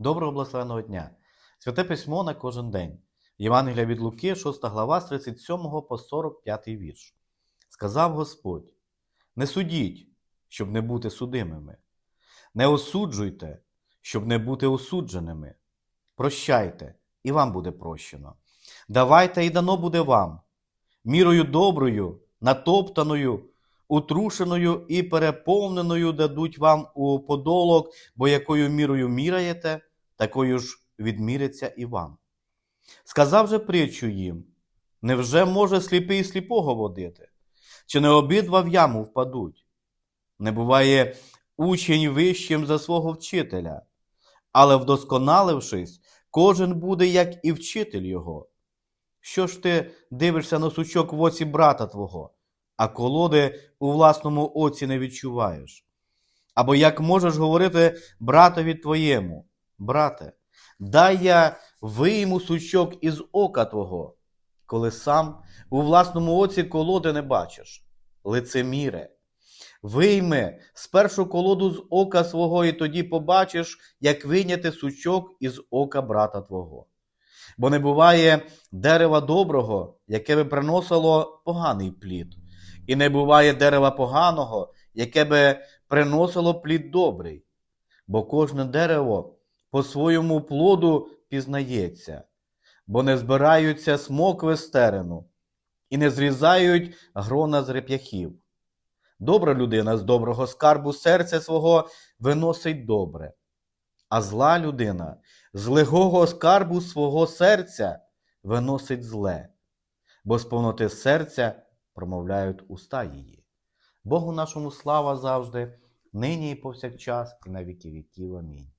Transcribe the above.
Доброго благословеного дня! Святе письмо на кожен день. Євангелія від Луки, 6 глава, з 37 по 45 вірш. Сказав Господь: Не судіть, щоб не бути судимими, не осуджуйте, щоб не бути осудженими. Прощайте, і вам буде прощено. Давайте, і дано буде вам, мірою доброю, натоптаною, утрушеною і переповненою дадуть вам у подолок, бо якою мірою міряєте, такою ж відміряться і вам. Сказав же притчу їм: невже може сліпий сліпого водити? Чи не обидва в яму впадуть? Не буває учень вищим за свого вчителя, але вдосконалившись, кожен буде, як і вчитель його. Що ж ти дивишся на сучок в оці брата твого, а колоди у власному оці не відчуваєш? Або як можеш говорити братові твоєму, брате, дай я вийму сучок із ока твого, коли сам у власному оці колоди не бачиш, лицеміре. Вийми спершу колоду з ока свого, і тоді побачиш, як вийняти сучок із ока брата твого. Бо не буває дерева доброго, яке би приносило поганий плід, і не буває дерева поганого, яке би приносило плід добрий. Бо кожне дерево по своєму плоду пізнається, бо не збираються смокви з терену, і не зрізають грона з реп'яхів. Добра людина з доброго скарбу серця свого виносить добре, а зла людина з легого скарбу свого серця виносить зле, бо з повноти серця промовляють уста її. Богу нашому слава завжди, нині і повсякчас, і на віки віків. Амінь.